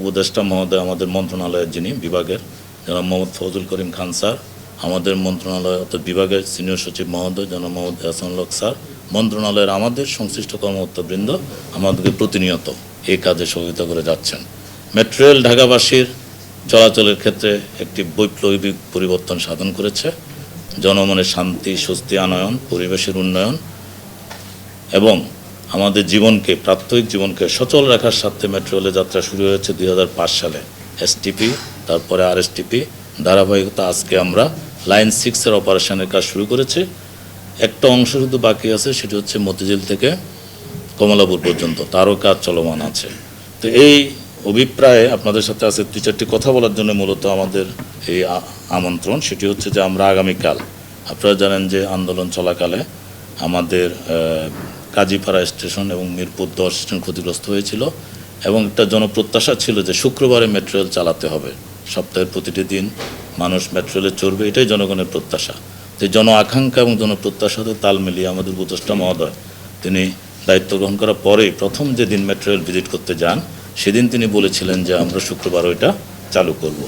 উপদেষ্টা মহোদয় আমাদের মন্ত্রণালয়ের যিনি বিভাগের, জনাব মোহাম্মদ ফজল করিম খান স্যার, আমাদের মন্ত্রণালয় অর্থাৎ বিভাগের সিনিয়র সচিব মহোদয়, জনাব মোহাম্মদ হাসানুল্লক স্যার, মন্ত্রণালয়ের আমাদের সংশ্লিষ্ট কর্মকর্তাবৃন্দ আমাদেরকে প্রতিনিয়ত এই কাজে সহযোগিতা করে যাচ্ছেন। মেট্রো রেল ঢাকাবাসীর চলাচলের ক্ষেত্রে একটি বৈপ্লবিক পরিবর্তন সাধন করেছে। জনমনের শান্তি, স্বস্তি, আনয়ন, পরিবেশের উন্নয়ন এবং আমাদের জীবনকে, প্রাত্যহিক জীবনকে সচল রাখার স্বার্থে মেট্রো রেলের যাত্রা শুরু হয়েছে দুই হাজার পাঁচ সালে। এসটিপি তারপরে আর আরএসটিপি ধারাবাহিকতা আজকে আমরা লাইন সিক্সের অপারেশনের কাজ শুরু করেছি। একটা অংশ শুধু বাকি আছে, সেটি হচ্ছে মতিঝিল থেকে কমলাপুর পর্যন্ত। তারও কাজ চলমান আছে। তো এই অভিপ্রায়ে আপনাদের সাথে আছে দু চারটি কথা বলার জন্য মূলত আমাদের এই আমন্ত্রণ। সেটি হচ্ছে যে আমরা আগামীকাল, আপনারা জানেন যে আন্দোলন চলাকালে আমাদের কাজীপাড়া স্টেশন এবং মিরপুর দশ স্টেশন ক্ষতিগ্রস্ত হয়েছিল এবং একটা জনপ্রত্যাশা ছিল যে শুক্রবারে মেট্রো রেল চালাতে হবে। সপ্তাহের প্রতিটি দিন মানুষ মেট্রো রেলে চড়বে, এটাই জনগণের প্রত্যাশা। তো জন আকাঙ্ক্ষা এবং জনপ্রত্যাশাতে তাল মিলিয়ে আমাদের উপদেষ্টা মহোদয়, তিনি দায়িত্ব গ্রহণ করার পরেই প্রথম যে দিন মেট্রো রেল ভিজিট করতে যান, সেদিন তিনি বলেছিলেন যে আমরা শুক্রবার ওইটা চালু করব।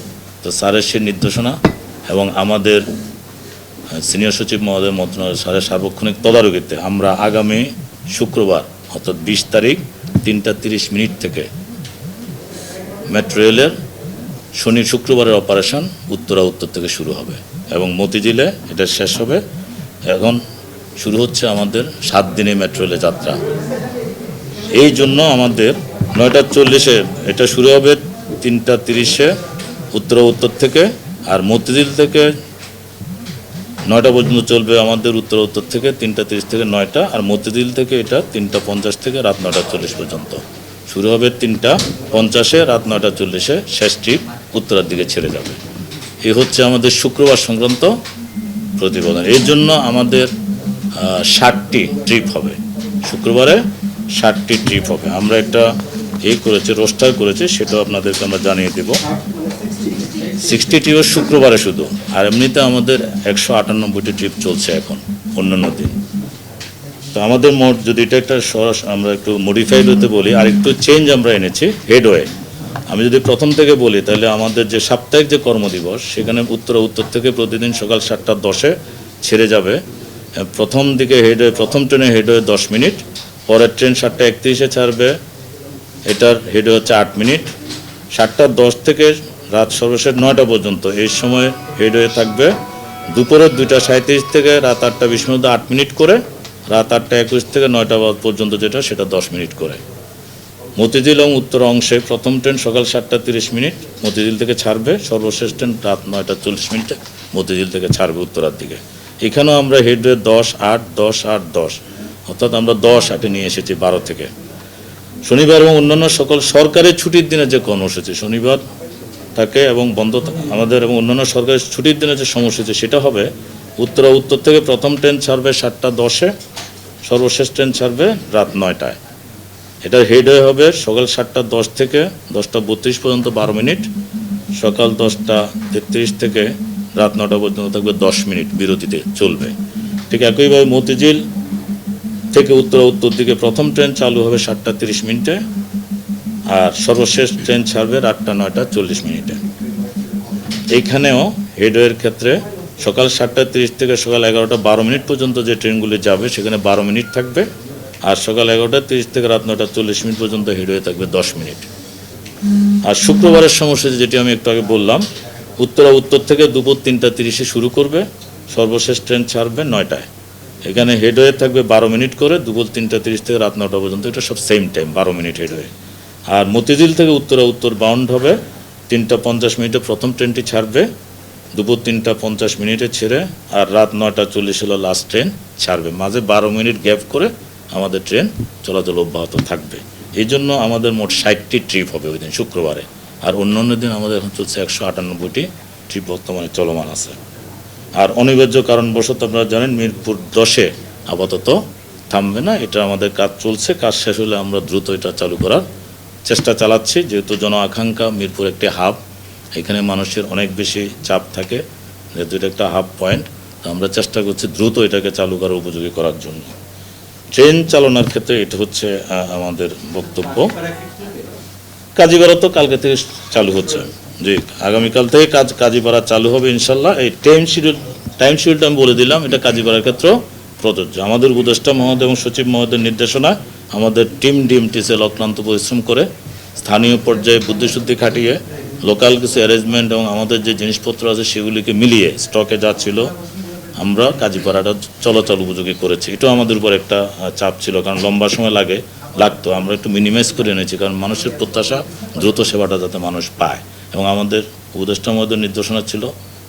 তো স্যারের সে নির্দেশনা এবং আমাদের সিনিয়র সচিব মহোদয় মন্ত্রণালয় স্যারের সার্বক্ষণিক তদারকিতে আমরা আগামী শুক্রবার, অর্থাৎ বিশ তারিখ, তিনটা তিরিশ মিনিট থেকে। মেট্রো রেলের শনি শুক্রবারের অপারেশন উত্তরা উত্তর থেকে শুরু হবে এবং মতিঝিলে এটা শেষ হবে। এখন শুরু হচ্ছে আমাদের সাত দিনে মেট্রো যাত্রা। এই জন্য আমাদের নয়টা চল্লিশে এটা শুরু হবে তিনটা তিরিশে উত্তরা উত্তর থেকে, আর মতিঝিল থেকে নয়টা পর্যন্ত চলবে আমাদের উত্তর উত্তর থেকে তিনটা তিরিশ থেকে নয়টা, আর মতিঝিল থেকে এটা তিনটা পঞ্চাশ থেকে রাত নয়টা চল্লিশ পর্যন্ত। শুরু হবে তিনটা পঞ্চাশে, রাত নয়টা চল্লিশে, শেষ ট্রিপ উত্তরার দিকে ছেড়ে যাবে। এই হচ্ছে আমাদের শুক্রবার সংক্রান্ত প্রতিবেদন। এর জন্য আমাদের ষাটটি ট্রিপ হবে। শুক্রবারে ষাটটি ট্রিপ হবে। আমরা একটা এ করেছি, রোস্টার করেছি, সেটাও আপনাদেরকে আমরা জানিয়ে দেবো। সিক্সটি ট্রিপের শুক্রবারে শুধু। আর এমনিতে আমাদের একশো আটানব্বইটি ট্রিপ চলছে এখন, অন্যান্য দিন। তো আমাদের মোট যদি এটা একটা সরাস আমরা একটু মডিফাইড হতে বলি, আর একটু চেঞ্জ আমরা এনেছি হেডওয়ে আমি যদি প্রথম থেকে বলি, তাহলে আমাদের যে সাপ্তাহিক যে কর্মদিবস, সেখানে উত্তর উত্তর থেকে প্রতিদিন সকাল সাতটা দশে ছেড়ে যাবে। প্রথম দিকে হেডওয়ে প্রথম ট্রেনে হেডওয়ে দশ মিনিট, পরের ট্রেন সাতটা একত্রিশে ছাড়বে। এটার হেডওয়ে হচ্ছে আট মিনিট। সাতটা দশ থেকে রাত সর্বশেষ নয়টা পর্যন্ত। এই সময় হেডওয়ে থাকবে দুপুরের দুইটা সাঁত্রিশ থেকে রাত আটটা বিশ মিনিট আট মিনিট করে, রাত আটটা একুশ থেকে নয়টা পর্যন্ত যেটা, সেটা দশ মিনিট করে। মতিঝিল এবং উত্তর অংশে প্রথম ট্রেন সকাল সাতটা তিরিশ মিনিট, মতিঝিল থেকে ছাড়বে, সর্বশেষ ট্রেন রাত নয়টা চল্লিশ মিনিটে মতিঝিল থেকে ছাড়বে উত্তরার দিকে। এখানেও আমরা হেডওয়ে দশ আট দশ আট, দশ, অর্থাৎ আমরা দশ আটে নিয়ে এসেছি বারো থেকে। শনিবার এবং অন্যান্য সকল সরকারি ছুটির দিনে যে কর্মসূচি, শনিবার থাকে এবং বন্ধ আমাদের এবং অন্যান্য সরকারি ছুটির দিনে যে সময়সূচি সেটা হবে উত্তরা উত্তর থেকে প্রথম ট্রেন ছাড়বে সাতটা দশে, সর্বশেষ ট্রেন ছাড়বে রাত নয়টায়। এটা হেড হয়ে হবে সকাল সাতটা দশ থেকে দশটা বত্রিশ পর্যন্ত বারো মিনিট, সকাল দশটা তেত্রিশ থেকে রাত নটা পর্যন্ত থাকবে দশ মিনিট, বিরতিতে চলবে। ঠিক একইভাবে মতিঝিল থেকে উত্তর উত্তর দিকে প্রথম ট্রেন চালু হবে সাতটা তিরিশ মিনিটে আর সর্বশেষ ট্রেন ছাড়বে আটটা নয়টা চল্লিশ মিনিটে। এইখানেও হেডওয়ের ক্ষেত্রে সকাল সাতটা তিরিশ থেকে সকাল এগারোটা বারো মিনিট পর্যন্ত যে ট্রেনগুলি যাবে, সেখানে বারো মিনিট থাকবে আর সকাল এগারোটা তিরিশ থেকে রাত নটা চল্লিশ মিনিট পর্যন্ত হেডওয়ে থাকবে দশ মিনিট। আর শুক্রবারের সমস্যা যেটি আমি একটু আগে বললাম, উত্তরা উত্তর থেকে দুপুর তিনটা তিরিশে শুরু করবে, সর্বশেষ ট্রেন ছাড়বে নয়টায়। এখানে হেডওয়ে থাকবে বারো মিনিট করে দুপুর তিনটা তিরিশ থেকে রাত নটা পর্যন্ত, এটা সব সেম টাইম বারো মিনিট হেডওয়ে আর মতিঝিল থেকে উত্তরা উত্তর বাউন্ড হবে। তিনটা পঞ্চাশ মিনিটে প্রথম ট্রেনটি ছাড়বে। দুপুর তিনটা পঞ্চাশ মিনিটে ছেড়ে আর রাত নয়টা চল্লিশ হলো লাস্ট ট্রেন ছাড়বে। মাঝে বারো মিনিট গ্যাপ করে আমাদের ট্রেন চলাচল অব্যাহত থাকবে। এই জন্য আমাদের মোট ষাটটি ট্রিপ হবে ওই দিন, শুক্রবারে। আর অন্য অন্য দিন আমাদের এখন চলছে একশো আটানব্বইটি ট্রিপ বর্তমানে চলমান আছে। আর অনিবার্য কারণবশত আপনারা জানেন, মিরপুর দশে আপাতত থামবে না। এটা আমাদের কাজ চলছে, কাজ শেষ হলে আমরা দ্রুত এটা চালু করার চেষ্টা চালাচ্ছি, যেহেতু জন আকাঙ্ক্ষা, মিরপুর একটি হাব, এখানে মানুষের অনেক বেশি চাপ থাকে যেহেতু এটা একটা হাব পয়েন্ট। আমরা চেষ্টা করছি দ্রুত এটাকে চালু করার উপযোগী করার জন্য। ট্রেন চালানোর ক্ষেত্রে এটা হচ্ছে আমাদের বক্তব্য। কাজীপাড়া তো কালকে থেকে চালু হচ্ছে। জি, আগামীকাল থেকে কাজ, কাজীপাড়া চালু হবে ইনশাল্লাহ। এই টাইম শিডিউল টাইম শিডিউলটা আমি বলে দিলাম, এটা কাজীপাড়ার ক্ষেত্রেও প্রযোজ্য। আমাদের উপদেষ্টা মহোদয় এবং সচিব মহোদয়ের নির্দেশনা আমাদের টিম ডিএমটিসিএল অক্লান্ত পরিশ্রম করে স্থানীয় পর্যায়ে বুদ্ধিশুদ্ধি খাটিয়ে লোকাল কিছু অ্যারেঞ্জমেন্ট এবং আমাদের যে জিনিসপত্র আছে সেগুলিকে মিলিয়ে স্টকে যা ছিল আমরা কাজীপাড়াটা চলাচল উপযোগী করেছি। এটাও আমাদের উপর একটা চাপ ছিল, কারণ লম্বা সময় লাগে, লাগতো। আমরা একটু মিনিমাইজ করে এনেছি, কারণ মানুষের প্রত্যাশা দ্রুত সেবাটা যাতে মানুষ পায়। এবং আমাদের উপদেষ্টা মধ্যে নির্দেশনা ছিল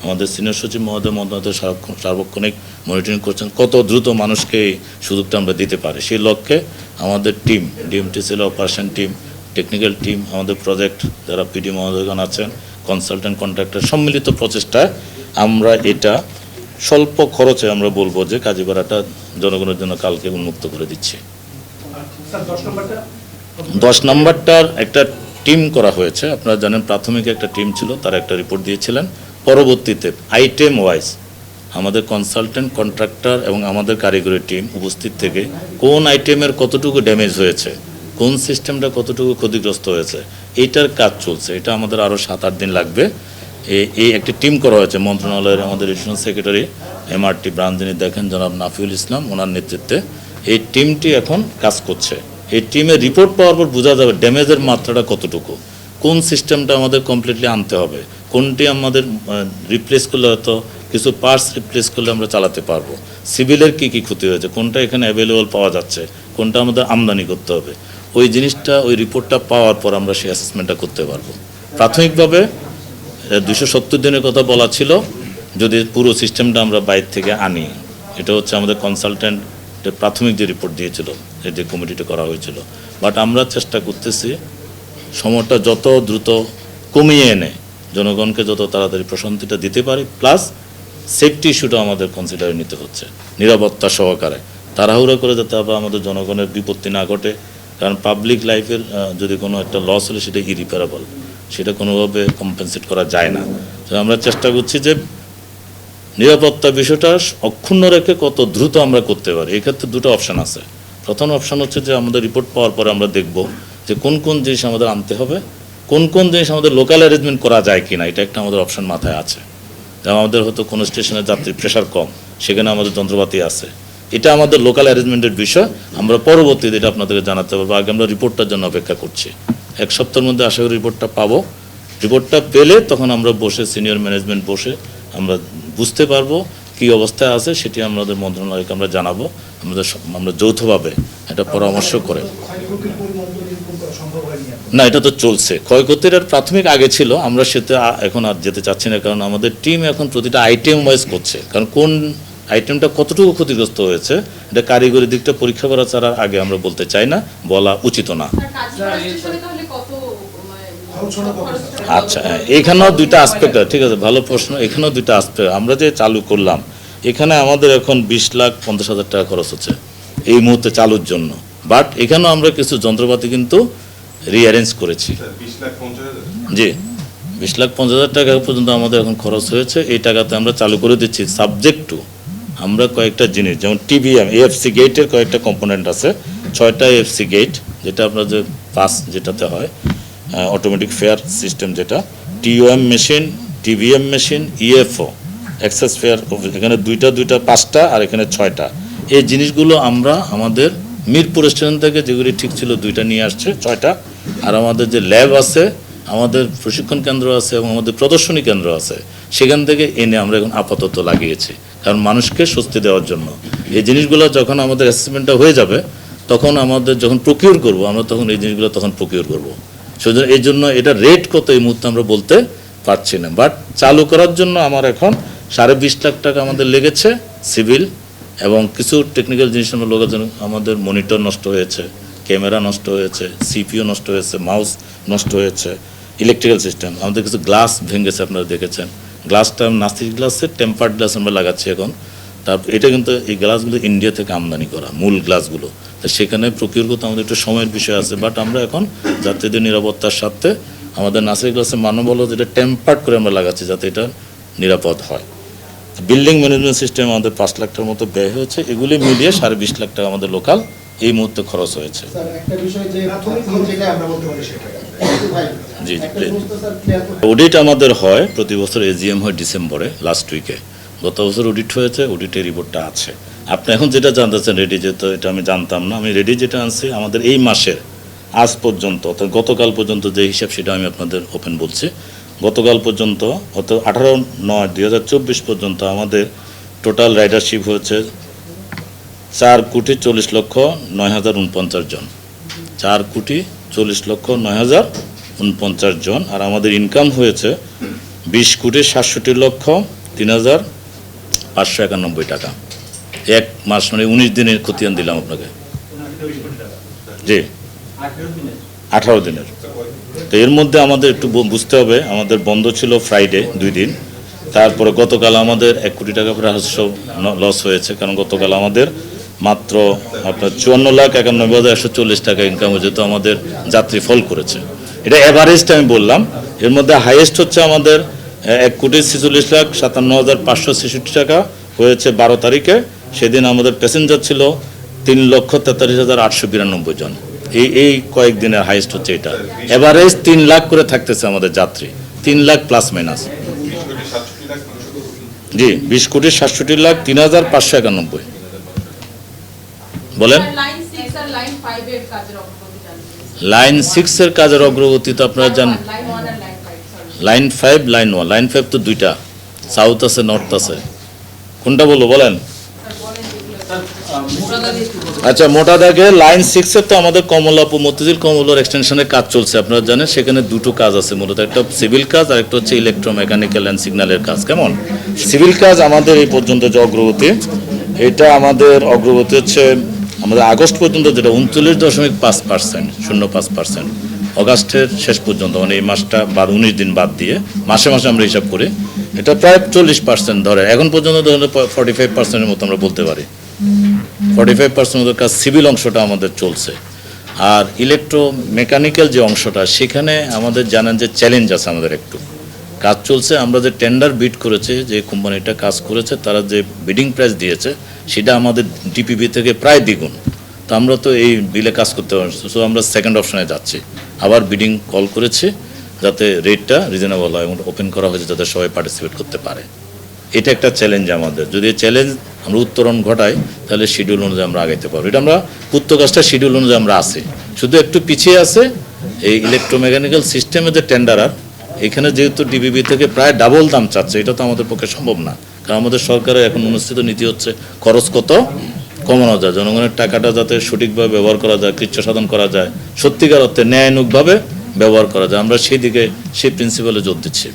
আমাদের সিনিয়র সচিব মহোদয় মন্ত্রণালয় সার্বক্ষণিক মনিটরিং করছেন কত দ্রুত মানুষকে এই সুযোগটা আমরা দিতে পারি। সেই লক্ষ্যে আমাদের team DMTCL operation team technical team আমাদের প্রজেক্ট যারা পিডি মহোদয়গণ আছেন কনসালটেন্ট কন্ট্রাক্টর সম্মিলিত প্রচেষ্টায় আমরা এটা স্বল্প খরচে আমরা বলব যে কাজীপাড়াটা জনগণের জন্য কালকে উন্মুক্ত করে দিচ্ছি। দশ নম্বরটার একটা টিম করা হয়েছে। আপনারা জানেন প্রাথমিক একটা টিম ছিল তারা একটা রিপোর্ট দিয়েছিলেন। পরবর্তীতে আইটেম ওয়াইজ আমাদের কনসালটেন্ট কন্ট্রাক্টর এবং আমাদের কারিগরি টিম উপস্থিত থেকে কোন আইটেমের কতটুকু ড্যামেজ হয়েছে, কোন সিস্টেমটা কতটুকু ক্ষতিগ্রস্ত হয়েছে, এইটার কাজ চলছে। এটা আমাদের আরও সাত আট দিন লাগবে। এই একটি টিম করা হয়েছে। মন্ত্রণালয়ের আমাদের এডিশনাল সেক্রেটারি এমআরটি ব্রাঞ্চ যিনি দেখেন, জনাব নাফিউল ইসলাম, ওনার নেতৃত্বে। এই টিমটি এখন কাজ করছে। এই টিমের রিপোর্ট পাওয়ার পর বোঝা যাবে ড্যামেজের মাত্রাটা কতটুকু। কোন সিস্টেমটা আমাদের কমপ্লিটলি আনতে হবে? কোনটি আমাদের রিপ্লেস করলে হয়তো কিছু পার্টস রিপ্লেস করলে আমরা চালাতে পারব? সিভিলের কি কি ক্ষতি হয়েছে? কোনটা এখানে অ্যাভেলেবল পাওয়া যাচ্ছে? কোনটা আমাদের আমদানি করতে হবে? ওই জিনিসটা, ওই রিপোর্টটা পাওয়ার পর আমরা সেই অ্যাসেসমেন্টটা করতে পারব। প্রাথমিকভাবে দুশো সত্তর দিনের কথা বলা ছিল, যদি পুরো সিস্টেমটা আমরা বাইরে থেকে আনি, এটা হচ্ছে আমাদের কনসালটেন্ট প্রাথমিক যে রিপোর্ট দিয়েছিল যে কমিটিটা করা হয়েছিল। বাট আমরা চেষ্টা করতেছি সময়টা যত দ্রুত কমিয়ে এনে জনগণকে যত তাড়াতাড়ি প্রশান্তিটা দিতে পারি প্লাস সেফটি ইস্যুটা আমাদের কনসিডারে নিতে হচ্ছে, নিরাপত্তা সহকারে। তাড়াহুড়ো করে যাতে আবার আমাদের জনগণের বিপত্তি না ঘটে, কারণ পাবলিক লাইফের যদি কোনো একটা লস হলে সেটা ইরিপেয়ারেবল সেটা কোনোভাবে কম্পেনসেট করা যায় না। তো আমরা চেষ্টা করছি যে নিরাপত্তা বিষয়টা অক্ষুণ্ণ রেখে কত দ্রুত আমরা করতে পারি, এক্ষেত্রে দুটো অপশন আছে। প্রথম অপশন হচ্ছে যে আমাদের রিপোর্ট পাওয়ার পরে আমরা দেখব যে কোন কোন জিনিস আমাদের আনতে হবে, কোন কোন জিনিস আমাদের লোকাল অ্যারেঞ্জমেন্ট করা যায় কিনা, এটা একটা আমাদের অপশন মাথায় আছে। যেমন আমাদের হয়তো কোনো স্টেশনে যাত্রী প্রেশার কম, সেখানে আমাদের যন্ত্রপাতি আছে। এটা আমাদের লোকাল অ্যারেঞ্জমেন্টের বিষয়, আমরা পরবর্তীতে এটা আপনাদেরকে জানাতে পারব, আগে আমরা রিপোর্টটার জন্য অপেক্ষা করছি। এক সপ্তাহের মধ্যে আশা করি রিপোর্টটা পাবো। রিপোর্টটা পেলে তখন আমরা বসে সিনিয়র ম্যানেজমেন্ট বসে আমরা বুঝতে পারব কি অবস্থায় আছে সেটি আমাদের মন্ত্রণালয়কে আমরা জানাব। আমাদের আমরা যৌথভাবে এটা পরামর্শ করে। না, এটা তো চলছে। ক্ষয়ক্ষতির আর প্রাথমিক আগে ছিল। আমরা সেটা এখন আর যেতে চাচ্ছি না, কারণ আমাদের টিম এখন প্রতিটা আইটেম ওয়াইজ করছে। কারণ কোন আইটেমটা কতটুকু ক্ষতিগ্রস্ত হয়েছে, এটা কারিগরি দিকটা পরীক্ষা করা ছাড়া আগে আমরা বলতে চাই না, বলা উচিত না। আচ্ছা হ্যাঁ, এখানেও দুইটা আসপেক্ট ঠিক আছে ভালো প্রশ্ন এখানেও দুইটা আসপেক্ট আমরা যে চালু করলাম এখানে আমাদের এখন বিশ লাখ পঞ্চাশ হাজার টাকা খরচ হচ্ছে এই মুহূর্তে চালুর জন্য। বাট এখানেও আমরা কিছু যন্ত্রপাতি কিন্তু রিঅ্যারেঞ্জ করেছি। হাজার? জি বিশ লাখ পঞ্চাশ হাজার টাকা পর্যন্ত আমাদের এখন খরচ হয়েছে এই টাকাতে আমরা চালু করে দিচ্ছি। সাবজেক্ট টু আমরা কয়েকটা জিনিস যেমন টিভিএম এএফসি গেটের কয়েকটা কম্পোনেন্ট আছে। ছয়টা এফসি গেট যেটা আপনার যে পাস যেটাতে হয় অটোমেটিক ফেয়ার সিস্টেম যেটা TOM machine TVM machine EFO access fare এখানে দুইটা দুইটা, পাঁচটা আর এখানে ছয়টা। এই জিনিসগুলো আমরা আমাদের মিরপুর স্টেশন থেকে যেগুলি ঠিক ছিল দুইটা নিয়ে আসছে, ছয়টা। আর আমাদের যে ল্যাব আছে, আমাদের প্রশিক্ষণ কেন্দ্র আছে এবং আমাদের প্রদর্শনী কেন্দ্র আছে, সেখান থেকে এনে আমরা এখন আপাতত লাগিয়েছি। কারণ মানুষকে স্বস্তি দেওয়ার জন্য। এই জিনিসগুলো যখন আমাদের অ্যাসেসমেন্টটা হয়ে যাবে, তখন আমাদের যখন প্রকিউর করব, আমরা তখন এই জিনিসগুলো তখন প্রকিউর করব। সুতরাং এই জন্য এটা রেট কত এই মুহূর্তে আমরা বলতে পারছি না। বাট চালু করার জন্য আমার এখন সাড়ে বিশ লাখ টাকা আমাদের লেগেছে সিভিল এবং কিছু টেকনিক্যাল জিনিস আমরা লোকের জন্য আমাদের মনিটর নষ্ট হয়েছে ক্যামেরা নষ্ট হয়েছে সিপিও নষ্ট হয়েছে মাউস নষ্ট হয়েছে ইলেকট্রিক্যাল সিস্টেম আমাদের কিছু গ্লাস ভেঙেছে আপনারা দেখেছেন। গ্লাসটা নাস্তিক গ্লাসের টেম্পার্ড গ্লাস আমরা লাগাচ্ছি এখন। তারপর এটা কিন্তু এই গ্লাসগুলো ইন্ডিয়া থেকে আমদানি করা মূল গ্লাসগুলো। তো সেখানে প্রকিউর করতে আমাদের একটু সময়ের বিষয় আছে বাট আমরা এখন যাত্রীদের নিরাপত্তার সাথে আমাদের নাসিক গ্লাসের মানব হলো যেটা টেম্পার্ড করে আমরা লাগাচ্ছি যাতে এটা নিরাপদ হয়। বিল্ডিং ম্যানেজমেন্ট সিস্টেম আমাদের পাঁচ লাখ টাকার মতো ব্যয় হয়েছে এগুলি মিলিয়ে সাড়ে বিশ লাখ টাকা আমাদের লোকাল এই মুহূর্তে খরচ হয়েছে। জি জি অডিট আমাদের হয় প্রতি বছর এজিএম হয় ডিসেম্বরে লাস্ট উইকে গত বছর অডিট হয়েছে অডিটের রিপোর্টটা আছে। আপনি এখন যেটা জানতেছেন রেডি যেতে এটা আমি জানতাম না, আমি রেডি যেটা আনছি, আমাদের এই মাসের আজ পর্যন্ত, অর্থাৎ গতকাল পর্যন্ত যে হিসাব সেটা আমি আপনাদের ওপেন বলছি, গতকাল পর্যন্ত, অর্থাৎ আঠারো নয় দুই হাজার চব্বিশ পর্যন্ত আমাদের টোটাল রাইডারশিপ হয়েছে চার কোটি চল্লিশ লক্ষ নয় হাজার উনপঞ্চাশ জন। চার কোটি চল্লিশ লক্ষ নয় হাজার উনপঞ্চাশ জন। আর আমাদের ইনকাম হয়েছে বিশ কোটি সাতষট্টি লক্ষ তিন হাজার পাঁচশো একানব্বই টাকা। এক মাস মানে উনিশ দিনের খতিয়ান দিলাম আপনাকে। জি। আঠারো দিনের। তো এর মধ্যে আমাদের একটু বুঝতে হবে, আমাদের বন্ধ ছিল ফ্রাইডে দুই দিন। তারপরে গতকাল আমাদের এক কোটি টাকা রাজস্ব লস হয়েছে, কারণ গতকাল আমাদের মাত্র আপনার চুয়ান্ন লাখ একানব্বই হাজার একশো চল্লিশ টাকা ইনকাম হয়েছে, তো আমাদের যাত্রী ফল করেছে। এটা অ্যাভারেজটা আমি বললাম। এর মধ্যে হাইয়েস্ট হচ্ছে আমাদের এক কোটি ছেচল্লিশ লাখ সাতান্ন হাজার পাঁচশো ছেষট্টি টাকা হয়েছে বারো তারিখে। সেদিন আমাদের প্যাসেঞ্জার ছিল তিন লক্ষ তেতাল্লিশ হাজার আটশো বিরানব্বই জন। এই এই কয়েকদিনের হাইয়েস্ট হচ্ছে এটা। এভারেজ তিন লাখ করে থাকতেছে আমাদের যাত্রী। তিন লাখ প্লাস মাইনাস জি বিশ কোটি সাতষট্টি লাখ তিন হাজার পাঁচশো একানব্বই। বলেন? লাইন সিক্স আর লাইন ফাইভ এর কাজের অগ্রগতি সিক্সের কাজের অগ্রগতি তো আপনারা জান line five, line one. Line five তো দুইটা। সাউথ আছে, নর্থ আছে। কোনটা বলব বলেন? আচ্ছা মোটা দাগে লাইন সিক্সের তো আমাদের কমলাপুর মতিঝিল কমলার এক্সটেনশনের কাজ চলছে। আপনারা জানেন, সেখানে দুটো কাজ আছে মূলত। একটা সিভিল কাজ, আর একটা হচ্ছে ইলেকট্রোমেকানিক্যাল অ্যান্ড সিগন্যালের কাজ। কেমন? সিভিল কাজ আমাদের এই পর্যন্ত যে অগ্রগতি, এটা আমাদের অগ্রগতি হচ্ছে আমাদের আগস্ট পর্যন্ত যেটা উনচল্লিশ দশমিক পাঁচ পার্সেন্ট, শূন্য পাঁচ পার্সেন্ট। অগাস্টের শেষ পর্যন্ত মানে এই মাসটা বাদ, উনিশ দিন বাদ দিয়ে মাসে মাসে আমরা হিসাব করি, এটা প্রায় চল্লিশ পার্সেন্ট ধরে এখন পর্যন্ত ধরে ফর্টি ফাইভ পার্সেন্টের মতো আমরা বলতে পারি। ফর্টি ফাইভ পার্সেন্ট কাজ সিভিল অংশটা আমাদের চলছে। আর ইলেকট্রো মেকানিক্যাল যে অংশটা, সেখানে আমাদের জানেন যে চ্যালেঞ্জ আছে আমাদের একটু। কাজ চলছে, আমরা যে টেন্ডার বিড করেছে, যে কোম্পানিটা কাজ করেছে, তারা যে বিডিং প্রাইস দিয়েছে, সেটা আমাদের ডিপিবি থেকে প্রায় দ্বিগুণ। তো আমরা তো এই বিলে কাজ করতে পারছি সো আমরা সেকেন্ড অপশনে যাচ্ছি। আবার বিডিং কল করেছে যাতে রেটটা রিজনেবল হয় এবং ওপেন করা হয়েছে যাতে সবাই পার্টিসিপেট করতে পারে। এটা একটা চ্যালেঞ্জ আমাদের। যদি চ্যালেঞ্জ আমরা উত্তরণ ঘটাই, তাহলে শিডিউল অনুযায়ী আমরা আগাইতে পারব। এটা আমরা পূর্ত কাজটা শিডিউল অনুযায়ী আমরা আছি। শুধু একটু পিছিয়ে আছে, এই ইলেকট্রোমেকানিক্যাল সিস্টেমের যে টেন্ডারার এখানে যেহেতু ডিবিবি থেকে প্রায় ডাবল দাম চাচ্ছে, এটা তো আমাদের পক্ষে সম্ভব না। কারণ আমাদের সরকারের এখন অনুষ্ঠিত নীতি হচ্ছে খরচ কত? কমানো যায়। জনগণের টাকাটা যাতে সঠিকভাবে ব্যবহার করা যায় কৃচ্ছ সাধন করা যায়, সত্যিকার অর্থে ন্যায়নুকভাবে ব্যবহার করা যায়। আমরা সেই দিকে, সেই প্রিন্সিপালে জোর দিচ্ছি।